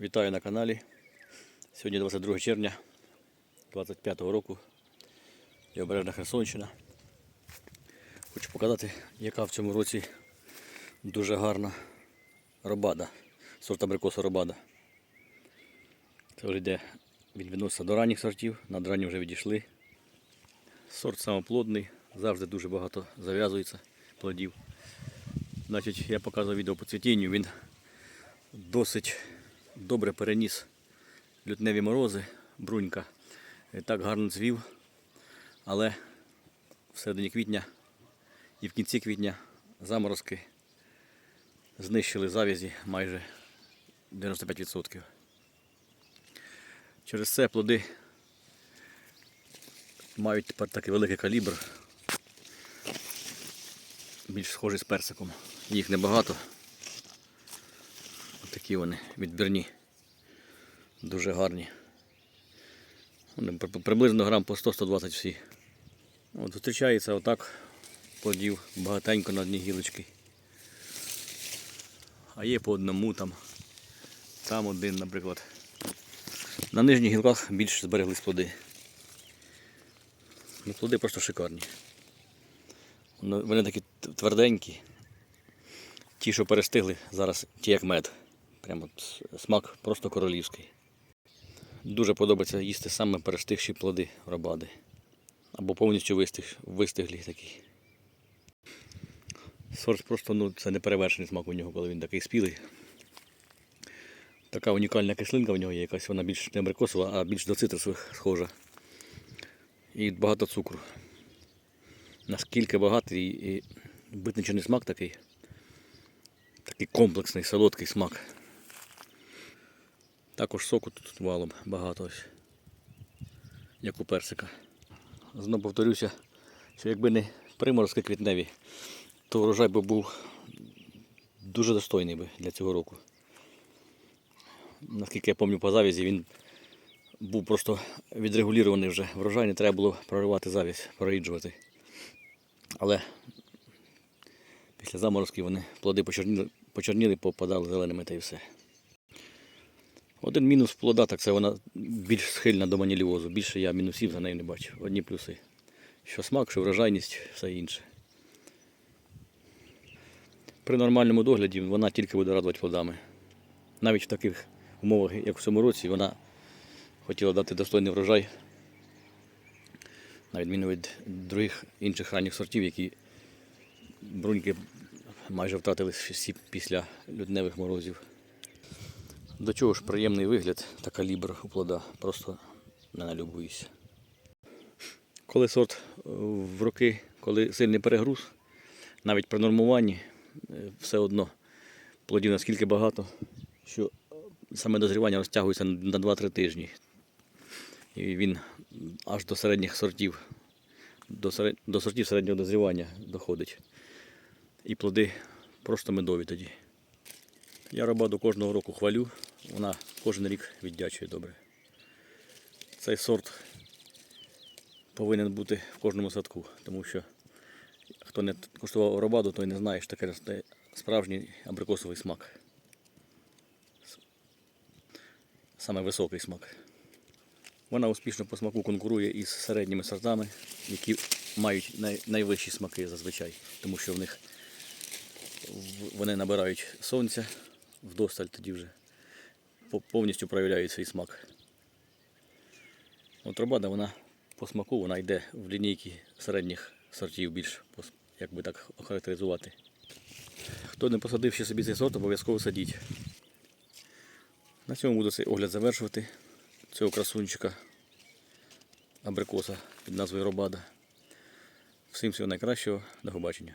Вітаю на каналі. Сьогодні 22 червня 25 року. І обережна Херсонщина. Хочу показати, яка в цьому році дуже гарна робада. Сорт абрикоса робада. Це вже йде, він відноситься до ранніх сортів, над ранні вже відійшли. Сорт самоплодний, завжди дуже багато зав'язується плодів. Значить, я показував відео по цвітінню, він досить добре переніс лютневі морози, брунька. І так гарно цвів, але в середині квітня і в кінці квітня заморозки знищили завязі майже 95%. Через це плоди мають тепер такий великий калібр, більш схожий з персиком. Їх небагато. Такі вони відбірні. Дуже гарні. Вони приблизно грам по 100-120 всі. От зустрічається отак плодів багатенько на одній гілочці. А є по одному там. Там один, наприклад. На нижніх гілках більш збереглись плоди. Ну, плоди просто шикарні. Вони вони такі тверденькі. Ті, що перестигли, зараз ті як мед. Прямо смак просто королівський. Дуже подобається їсти саме перестигші плоди робади. Або повністю вистиг, вистиглі такі. Сорт просто ну, це неперевершений смак у нього, коли він такий спілий. Така унікальна кислинка в нього є якась, вона більш не абрикосова, а більш до цитрусових схожа. І багато цукру. Наскільки багатий і битничений смак такий. Такий комплексний, солодкий смак. Також соку тут валом багато ось. Як у персика. Знову повторюся, що якби не приморозки квітневі, то врожай би був дуже достойний би для цього року. Наскільки я пам'ятаю по завязі, він був просто відрегулірований вже врожай, не треба було проривати завязь, проріджувати. Але після заморозків вони плоди почорніли, почорніли попадали зеленими та й все. Один мінус плода, так це вона більш схильна до маніліозу. Більше я мінусів за нею не бачив. Одні плюси. Що смак, що врожайність, все інше. При нормальному догляді вона тільки буде радувати плодами. Навіть в таких умовах, як в цьому році, вона хотіла дати достойний врожай, на відміну від других інших ранніх сортів, які бруньки майже втратили всі після лютневих морозів. До чого ж приємний вигляд та калібр у плода, просто не налюбуюся. Коли сорт е, в роки, коли сильний перегруз, навіть при нормуванні, е, все одно плодів наскільки багато, що саме дозрівання розтягується на 2-3 тижні. І він аж до середніх сортів, до, серед... до сортів середнього дозрівання доходить. І плоди просто медові тоді. Я робаду кожного року хвалю, вона кожен рік віддячує добре. Цей сорт повинен бути в кожному садку, тому що хто не куштував робаду, той не знає, що таке справжній абрикосовий смак. Саме високий смак. Вона успішно по смаку конкурує із середніми сортами, які мають най- найвищі смаки зазвичай, тому що в них вони набирають сонця вдосталь тоді вже повністю проявляють свій смак. От робада, вона по смаку вона йде в лінійки середніх сортів більш, як би так охарактеризувати. Хто не посадив ще собі цей сорт, обов'язково садіть. На цьому буду цей огляд завершувати. Цього красунчика абрикоса під назвою Робада. Всім всього найкращого, до побачення.